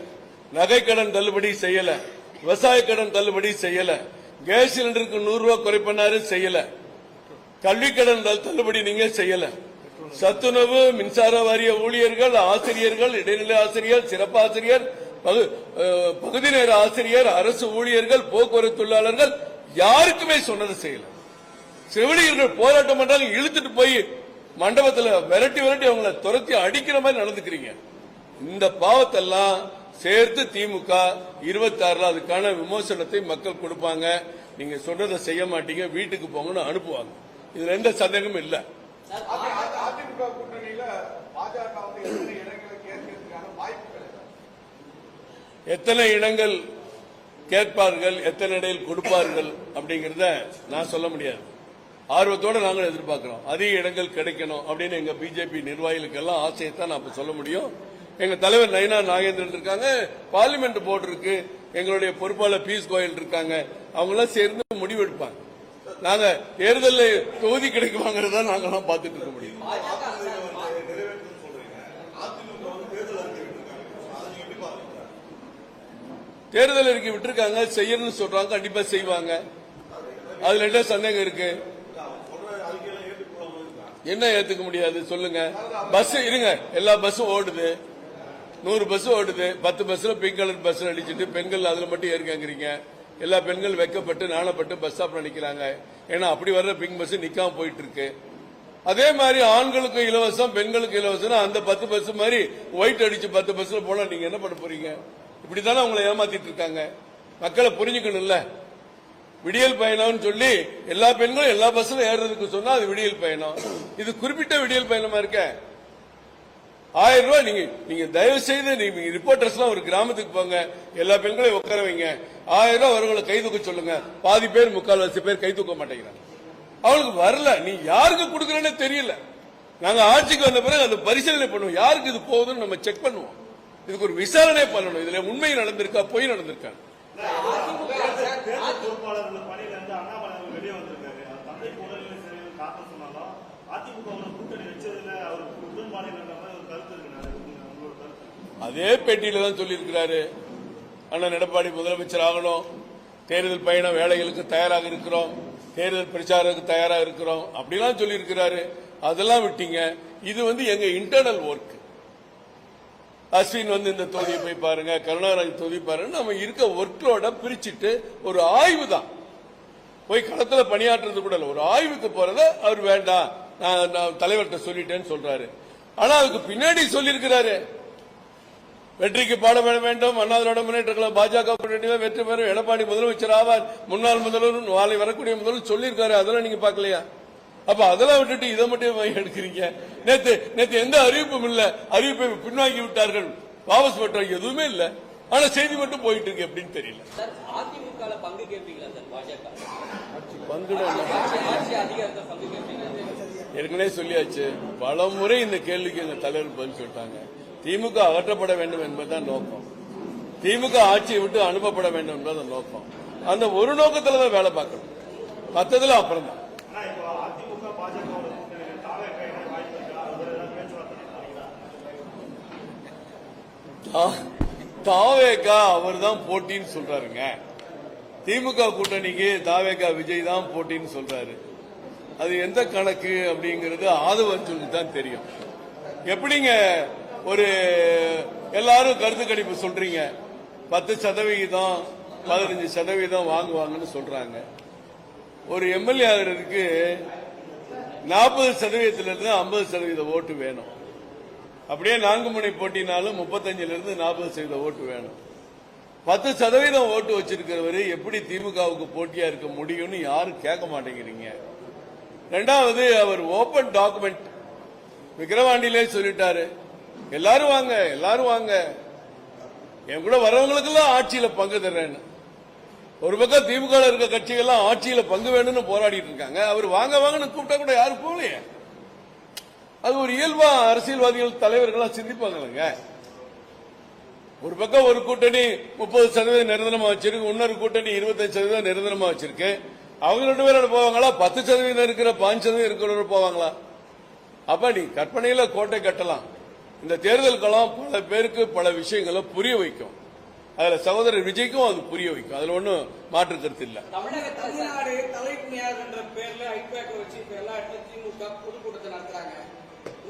நகை கடன் தள்ளுபடி செய்யல. விவசாய கடன் தள்ளுபடி செய்யல. கேஸ் சிலிண்டருக்கு நூறு ரூபாய் குறைப்பனாரு செய்யல. கல்வி கடன் தள்ளுபடி நீங்க செய்யல. சத்துணவு மின்சார வாரிய ஊழியர்கள் ஆசிரியர்கள் இடைநிலை ஆசிரியர் சிறப்பு ஆசிரியர் பகுதி நேர ஆசிரியர் அரசு ஊழியர்கள் போக்குவரத்து தொழிலாளர்கள் யாருக்குமே சொன்னது செய்யல செவிலியர்கள் போராட்டம் பண்றாங்க இழுத்துட்டு போய் மண்டபத்தில் விரட்டி விரட்டி அவங்கள துரத்தி அடிக்கிற மாதிரி நடந்துக்கிறீங்க இந்த பாவத்தெல்லாம் சேர்த்து திமுக இருபத்தி ஆறுல அதுக்கான விமோசனத்தை மக்கள் கொடுப்பாங்க நீங்க சொன்னதை செய்ய மாட்டீங்க வீட்டுக்கு போங்கன்னு அனுப்புவாங்க இதுல எந்த சந்தேகமும் இல்லை அதிமுக கூட்டணியில பாஜக வந்து எத்தனை இடங்களை கேட்கறதுக்கான வாய்ப்புகள் இருக்கு? எத்தனை இடங்கள் கேட்பார்கள் எத்தனை இடையில் கொடுப்பார்கள் அப்படிங்கறத நான் சொல்ல முடியாது. ஆர்வத்தோடு நாங்கள் எதிர்பார்க்கிறோம். அதிக இடங்கள் கிடைக்கணும் அப்படின்னு எங்க பிஜேபி நிர்வாகிகளுக்கு எல்லாம் ஆசையை தான் நான் இப்ப சொல்ல முடியும். எங்க தலைவர் நயனா நாகேந்திரன் இருக்காங்க பார்லிமெண்ட் போர்டு இருக்கு எங்களுடைய பொறுப்பாளர் பியூஷ் கோயல் இருக்காங்க அவங்க எல்லாம் சேர்ந்து முடிவெடுப்பாங்க நாங்க தேர்தலில் தொகுதி கிடைக்குமாங்கிறத நாங்கெல்லாம் பார்த்துட்டு இருக்க முடியும். தேர்தல் அறிக்கை விட்டுருக்காங்க செய்யணும்னு சொல்றாங்க கண்டிப்பா செய்வாங்க. அதுல என்ன சந்தேகம் இருக்கு? என்ன ஏத்துக்க முடியாது? சொல்லுங்க. பஸ் இருங்க. எல்லா பஸ்ஸும் ஓடுது. நூறு பஸ் ஓடுது. பத்து பஸ்ல பிங்க் கலர் பஸ் அடிச்சிட்டு பெண்கள் அதுல மட்டும் ஏறிக்கங்கிறீங்க. எல்லா பெண்கள் வெக்கப்பட்டு நாணப்பட்டு பஸ் ஸ்டாப்ல நிக்கிறாங்க. ஏன்னா அப்படி வர்ற பிங்க் பஸ் நிக்காம போயிட்டு இருக்கு அதே மாதிரி ஆண்களுக்கு இலவசம் பெண்களுக்கு இலவசம் அந்த பத்து பஸ் மாதிரி ஒயிட் அடிச்சு பத்து பஸ்ல போனா நீங்க என்ன பண்ண போறீங்க? இப்படித்தானே அவங்களை ஏமாத்திட்டு இருக்காங்க? மக்களை புரிஞ்சுக்கணும்ல. விடியல் பயணம்னு சொல்லி எல்லா பெண்களும் எல்லா பஸ்ல ஏறுறதுக்கு சொன்னா அது விடியல் பயணம். இது குறிப்பிட்ட விடியல் பயணமா இருக்க? ஆயிரம் ரூபாய் நீங்க நீங்க தயவு செய்து நீங்க ரிப்போர்ட்டர்ஸ் எல்லாம் ஒரு கிராமத்துக்கு போங்க. எல்லா பெண்களையும் உட்கார வைங்க. ஆயிரம் ரூபாய் அவர்களை கை தூக்க சொல்லுங்க. பாதி பேர் முக்கால் லட்சம் பேர் கை தூக்க மாட்டேங்கிறாங்க. அவளுக்கு வரல. நீ யாருக்கு கொடுக்கறேன்னு தெரியல. நாங்க ஆட்சிக்கு வந்த பிறகு அந்த பரிசீலனை பண்ணுவோம். யாருக்கு இது போகுதுன்னு நம்ம செக் பண்ணுவோம். இதுக்கு ஒரு விசாரணை பண்ணணும். இதுல உண்மை நடந்திருக்கா பொய் நடந்திருக்கா? அதே பேட்டியில தான் சொல்லியிருக்கிறாரு. அண்ணன் எடப்பாடி முதலமைச்சர் ஆகணும். தேர்தல் பயண வேலைகளுக்கு தயாராக இருக்கிறோம். தேர்தல் பிரச்சாரத்துக்கு தயாராக இருக்கிறோம். அப்படிலாம் சொல்லியிருக்கிறாரு. அதெல்லாம் விட்டீங்க. இது வந்து எங்க இன்டர்னல் ஒர்க் அஸ்வின் வந்து இந்த தொகுதியை போய் பாருங்க கருணாராஜ் தொகுதி பாருங்க. நம்ம இருக்க ஒர்க்லோட பிரிச்சுட்டு ஒரு ஆய்வு தான் போய் களத்துல பணியாற்றுறது கூட இல்லை. ஒரு ஆய்வுக்கு போறத அவர் வேண்டாம். நான் நான் தலைவர்கிட்ட சொல்லிட்டேன்னு சொல்றாரு. ஆனா அதுக்கு பின்னாடி சொல்லியிருக்கிறாரு. வெற்றிக்கு பாடுபட வேண்டும். அண்ணாதிராவிட முன்னேற்ற பாஜக கூட்டணியில வெற்றி பெறும். எடப்பாடி முதலமைச்சர் ஆவார். முன்னாள் முதல்வர் நாளை வரக்கூடிய முதல்வர் சொல்லியிருக்காரு. அதெல்லாம் நீங்க பார்க்கலையா? அப்ப அதெல்லாம் விட்டுட்டு இதை மட்டும் எடுக்கிறீங்க? நேத்து நேத்து எந்த அறிவிப்பும் இல்ல. அறிவிப்பை பின்வாங்கி விட்டார்கள். வாபஸ் பெற்றாங்க எதுவுமே இல்ல. ஆனா செய்தி மட்டும் போயிட்டு இருக்கு எப்படின்னு தெரியல. ஏற்கனவே சொல்லியாச்சு. பல முறை இந்த கேள்விக்கு எங்க தலைவர் பதில் சொல்லிட்டாங்க. திமுக அகற்றப்பட வேண்டும் என்பதுதான் நோக்கம். திமுக ஆட்சியை விட்டு அனுப்பப்பட வேண்டும் என்பதுதான் நோக்கம். அந்த ஒரு நோக்கத்துல தான் வேலை பார்க்கணும். மத்ததுல அப்புறம் தான் ஆனா இப்போ அதிமுக பாஜக வோட கூட்டணி தாவே கையில வாய்ப்பு இருக்கா அது வேற ஏதாவது பேச்சுவார்த்தை நடத்துறீங்களா தாவேகா அவர் தான் போட்டின்னு சொல்றாருங்க. திமுக கூட்டணிக்கு தாவேகா விஜய் தான் போட்டின்னு சொல்றாரு. அது எந்த கணக்கு அப்படிங்கிறது ஆதவன் தான் தெரியும். எப்படிங்க ஒரு எல்லாரும் கருத்து கணிப்பு சொல்றீங்க. பத்து சதவிகிதம் பதினஞ்சு சதவீதம் வாங்குவாங்கன்னு சொல்றாங்க. ஒரு எம்எல்ஏ ஆகிறதுக்கு நாற்பது சதவீதத்திலிருந்து ஐம்பது சதவீத ஓட்டு வேணும். அப்படியே நான்கு முனை போட்டினாலும் முப்பத்தஞ்சுல இருந்து நாற்பது சதவீத ஓட்டு வேணும். பத்து சதவீதம் ஓட்டு வச்சிருக்கிறவர் எப்படி திமுகவுக்கு போட்டியா இருக்க முடியும்னு யாரும் கேட்க மாட்டேங்கிறீங்க. ரெண்டாவது அவர் ஓபன் டாக்குமெண்ட் விக்கிரவாண்டியிலே சொல்லிட்டாரு. எல்லாரும் வாங்க எல்லாரும் வாங்க. என் கூட வரவங்களுக்கெல்லாம் ஆட்சியில பங்கு தர்றேன்னு ஒரு பக்கம் திமுக இருக்க கட்சிகள்லாம் ஆட்சியில பங்கு வேணும்னு போராடிட்டு இருக்காங்க. அவர் வாங்க வாங்கன்னு கூப்பிட்டா கூட யாரும் போகலையே. அது ஒரு இயல்பா அரசியல்வாதிகள் தலைவர்களா சிந்திப்பாங்க ஒரு பக்கம் ஒரு கூட்டணி முப்பது சதவீதம் நிரந்தரமா வச்சிருக்கு இன்னொரு கூட்டணி இருபத்தஞ்சு சதவீதம் நிரந்தரமா வச்சிருக்கு. அவங்க ரெண்டு பேரோட போவாங்களா? பத்து சதவீதம் இருக்கிற பாஞ்சு சதவீதம் இருக்கிறவங்க போவாங்களா? அப்ப நீ கற்பனையில கோட்டை கட்டலாம். இந்த தேர்தல் களம் பல பேருக்கு பல விஷயங்களை புரிய வைக்கும். அதுல சகோதரர் விஜய்க்கும் அது புரிய வைக்கும். அதுல ஒண்ணும் மாற்று கருத்து இல்ல. தமிழ்நாடு தலைமையார் என்ற பேர்ல ஐபேக்கை வச்சு இப்ப எல்லா இடத்துல திமுக பொதுக்கூட்டத்தை நடத்துறாங்க.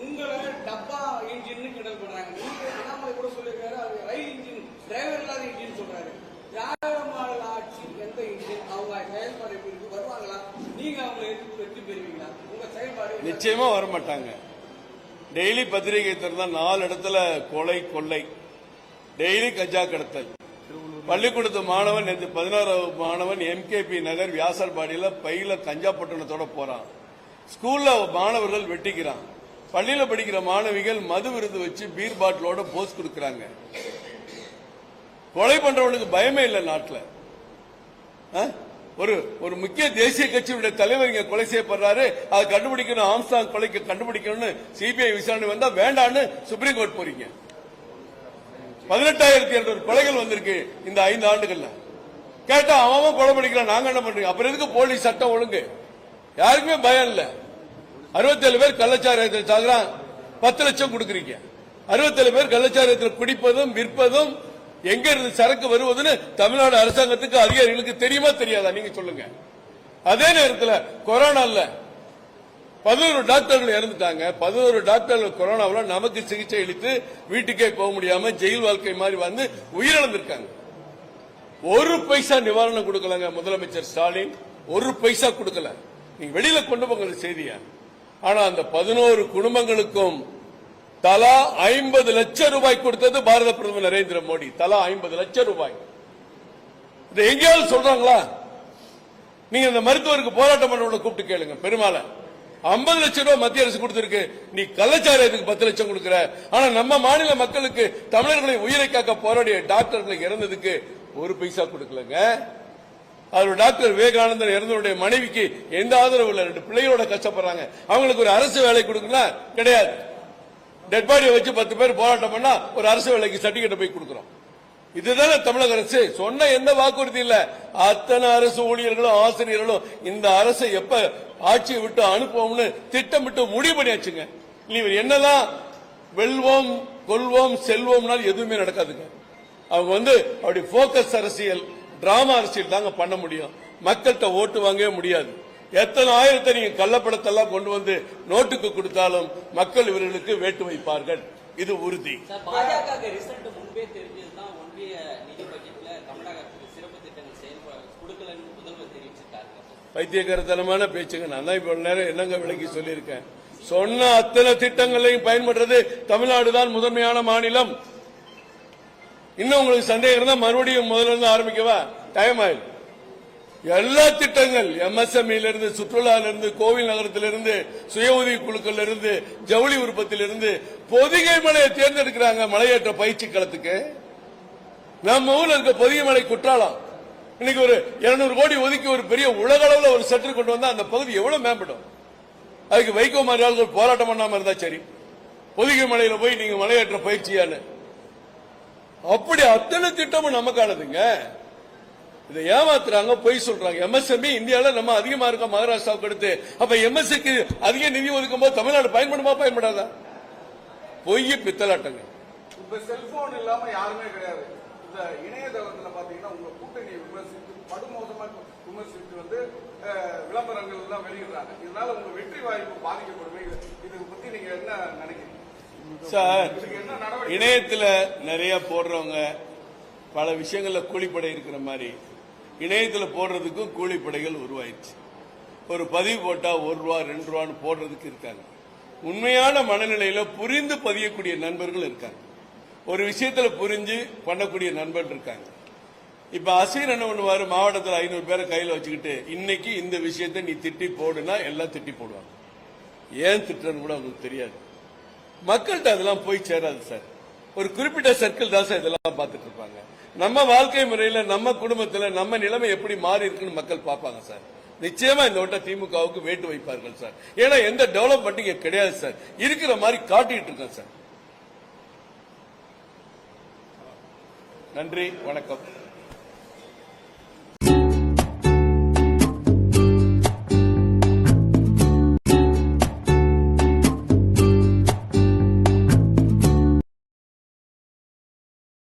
உங்களை டப்பா இன்ஜின் கிண்டல் பண்றாங்க. நீங்க அண்ணாமலை கூட சொல்லியிருக்காரு? அது ரயில் இன்ஜின் டிரைவர் இல்லாத இன்ஜின் சொல்றாரு. திராவிட மாடல் ஆட்சி எந்த இன்ஜின் அவங்க செயல்பாடு எப்படி இருக்கு வருவாங்களா? நீங்க அவங்க எதிர்ப்பு வெற்றி பெறுவீங்களா? உங்க செயல்பாடு நிச்சயமா வர மாட்டாங்க டெய்லி பத்திரிகை திறந்தா நாலு இடத்துல கொலை கொள்ளை. டெய்லி கஞ்சா கடத்தல். பள்ளிக்கூடத்து மாணவன் நேற்று பதினாறாவது மாணவன் எம்கேபி நகர் வியாசர்பாடியில பையில கஞ்சா பட்டணத்தோட போறான். ஸ்கூல்ல மாணவர்கள் வெட்டிக்கிறான். பள்ளியில படிக்கிற மாணவிகள் மது விருது வச்சு பீர் பாட்டிலோட போஸ் கொடுக்குறாங்க. கொலை பண்றவங்களுக்கு பயமே இல்லை நாட்டுல. ஆ? ஒரு ஒரு முக்கிய தேசிய கட்சியுடைய தலைவர் இங்க கொலை செய்யப்படுறாரு. அதை கண்டுபிடிக்கணும் ஆம்ஸ்டாங் கொலைக்கு கண்டுபிடிக்கணும்னு சிபிஐ விசாரணை வந்தா வேண்டான்னு சுப்ரீம் கோர்ட் போறீங்க. பதினெட்டாயிரத்தி இருநூறு கொலைகள் வந்திருக்கு இந்த ஐந்து ஆண்டுகள்ல. கேட்டா அவன் கொலை பண்ணிக்கலாம் நாங்க என்ன பண்றீங்க? அப்புறம் எதுக்கு போலீஸ் சட்டம் ஒழுங்கு? யாருக்குமே பயம் இல்லை. அறுபத்தேழு பேர் கள்ளச்சாராயத்தில் சாகுறான் பத்து லட்சம் கொடுக்குறீங்க. அறுபத்தேழு பேர் கள்ளச்சாராயத்தில் குடிப்பதும் விற்பதும் எங்க இருந்து சரக்கு வருவதுன்னு தமிழ்நாடு அரசாங்கத்துக்கு அதிகாரிகளுக்கு தெரியுமா தெரியாதா? நீங்க சொல்லுங்க. அதே நேரத்தில் கொரோனால பதினோரு டாக்டர்கள் இறந்துட்டாங்க. பதினோரு டாக்டர்கள் கொரோனாவில் நமக்கு சிகிச்சை அளித்து வீட்டுக்கே போக முடியாம ஜெயில் வாழ்க்கை மாதிரி வந்து உயிரிழந்திருக்காங்க. ஒரு பைசா நிவாரணம் கொடுக்கலங்க முதலமைச்சர் ஸ்டாலின். ஒரு பைசா கொடுக்கல. நீங்க வெளியில கொண்டு போங்க செய்தியா. ஆனா அந்த பதினோரு குடும்பங்களுக்கும் தலா ஐம்பது லட்சம் ரூபாய் கொடுத்தது பாரத பிரதமர் நரேந்திர மோடி. தலா ஐம்பது லட்சம் ரூபாய். இதை எங்கேயாவது சொல்றாங்களா? நீங்க இந்த மருத்துவருக்கு போராட்டம் பண்ண கூப்பிட்டு கேளுங்க பெருமாளை. ஐம்பது லட்சம் ரூபாய் மத்திய அரசு கொடுத்திருக்கு. நீ கள்ளச்சாரியத்துக்கு பத்து லட்சம் கொடுக்கிற. ஆனா நம்ம மாநில மக்களுக்கு தமிழர்களை உயிரை காக்க போராடிய டாக்டர்களுக்கு இறந்ததுக்கு ஒரு பைசா கொடுக்கலங்க. அவர் டாக்டர் விவேகானந்தன் இறந்தவருடைய மனைவிக்கு எந்த ஆதரவு இல்லை. ரெண்டு பிள்ளைகளோட கஷ்டப்படுறாங்க. அவங்களுக்கு ஒரு அரசு வேலை கொடுக்கலாம் கிடையாது. டெட் பாடியை வச்சு பத்து பேர் போராட்டம் பண்ணா ஒரு அரசு வேலைக்கு சர்டிபிகேட் போய் கொடுக்குறோம். இதுதானே தமிழக அரசு. சொன்ன எந்த வாக்குறுதி இல்ல. அத்தனை அரசு ஊழியர்களும் ஆசிரியர்களும் இந்த அரசை எப்ப ஆட்சியை விட்டு அனுப்புவோம்னு திட்டமிட்டு முடிவு பண்ணியாச்சுங்க. நீ இவர் என்னதான் வெல்வோம் கொல்வோம் செல்வோம்னால் எதுவுமே நடக்காதுங்க. அவங்க வந்து அப்படி போக்கஸ் அரசியல் டிராமா அரசியல் தாங்க பண்ண முடியும். மக்கள்கிட்ட ஓட்டு வாங்கவே முடியாது. எத்தனை ஆயிரத்தை நீங்க கள்ளப்படத்தெல்லாம் கொண்டு வந்து நோட்டுக்கு கொடுத்தாலும் மக்கள் இவர்களுக்கு வேட்டு வைப்பார்கள். இது உறுதி. பைத்தியகரத்தனமான பேச்சுங்க. நான் தான் இவ்வளவு நேரம் என்னங்க விளக்கி சொல்லியிருக்கேன். சொன்ன அத்தனை திட்டங்களையும் பயன்படுறது தமிழ்நாடு தான் முதன்மையான மாநிலம். இன்னும் உங்களுக்கு சந்தேகம் இருந்தா மறுபடியும் முதல்ல இருந்து ஆரம்பிக்கவா? டைம் ஆயிடும் எல்லா திட்டங்கள் எம்எஸ்எம்இல இருந்து சுற்றுலால இருந்து கோவில் நகரத்திலிருந்து சுய உதவி குழுக்கள் இருந்து ஜவுளி உற்பத்தியிலிருந்து பொதிகை மலையை தேர்ந்தெடுக்கிறாங்க மலையேற்ற பயிற்சி களத்துக்கு. நம்ம ஊர்ல இருக்க பொதிகை மலை குற்றாலம். இன்னைக்கு ஒரு 200 கோடி ஒதுக்கி ஒரு பெரிய உலக அளவில் ஒரு செட்டில் கொண்டு வந்தா அந்த பகுதி எவ்வளவு மேம்படும்? அதுக்கு வைகோ மாதிரி ஆளுகள் போராட்டம் பண்ணாம இருந்தா சரி. பொதிகை மலையில போய் நீங்க மலையேற்ற பயிற்சியான்னு. அப்படி அத்தனை திட்டமும் நமக்கானதுங்க. இதை ஏமாத்துறாங்க பொய் சொல்றாங்க. எம்எஸ்எம்இ இந்தியால நம்ம அதிகமா இருக்கோம் மகாராஷ்டிராவுக்கு எடுத்து அப்ப எம்எஸ்சிக்கு அதிக நிதி ஒதுக்கும் போது தமிழ்நாடு பயன்படுமா பயன்படாதா? பொய் பித்தலாட்டங்க. இப்ப செல்போன் இல்லாம யாருமே கிடையாது. இந்த இணையதளத்துல பாத்தீங்கன்னா உங்க கூட்டணி விமர்சித்து படுமோசமா விமர்சித்து வந்து விளம்பரங்கள் எல்லாம் வெளியிடுறாங்க. இதனால உங்க வெற்றி வாய்ப்பு பாதிக்கப்படுமே. இதை பத்தி நீங்க என்ன நினைக்கிறீங்க? சார் இணையத்தில் நிறைய போடுறவங்க பல விஷயங்களில் கூலிப்படை இருக்கிற மாதிரி. இணையத்தில் போடுறதுக்கும் கூலிப்படைகள் உருவாயிடுச்சு. ஒரு பதிவு போட்டால் ஒரு ரூபா ரெண்டு ரூபான்னு போடுறதுக்கு இருக்காங்க. உண்மையான மனநிலையில் புரிந்து பதியக்கூடிய நண்பர்கள் இருக்காங்க. ஒரு விஷயத்தில் புரிஞ்சு பண்ணக்கூடிய நண்பர்கள் இருக்காங்க. இப்ப அசீர் என்ன பண்ணுவாரு? மாவட்டத்தில் ஐநூறு பேரை கையில் வச்சுக்கிட்டு இன்னைக்கு இந்த விஷயத்தை நீ திட்டி போடுனா எல்லாம் திட்டி போடுவாங்க. ஏன் திட்டுறன்னு கூட அவங்களுக்கு தெரியாது. மக்கள்கிட்ட அதெல்லாம் போய் சேராது சார். ஒரு குறிப்பிட்ட சர்க்கிள் தான் சார் இதெல்லாம் பார்த்துட்டு இருப்பாங்க. நம்ம வாழ்க்கை முறையில நம்ம குடும்பத்துல நம்ம நிலைமை எப்படி மாறி இருக்குன்னு மக்கள் பார்ப்பாங்க சார். நிச்சயமா இந்த வட்டம் திமுகவுக்கு வேட்டு வைப்பார்கள் சார். ஏன்னா எந்த டெவலப்மெண்ட் இங்க கிடையாது சார். இருக்கிற மாதிரி காட்டிட்டு இருக்கோம் சார். நன்றி வணக்கம்.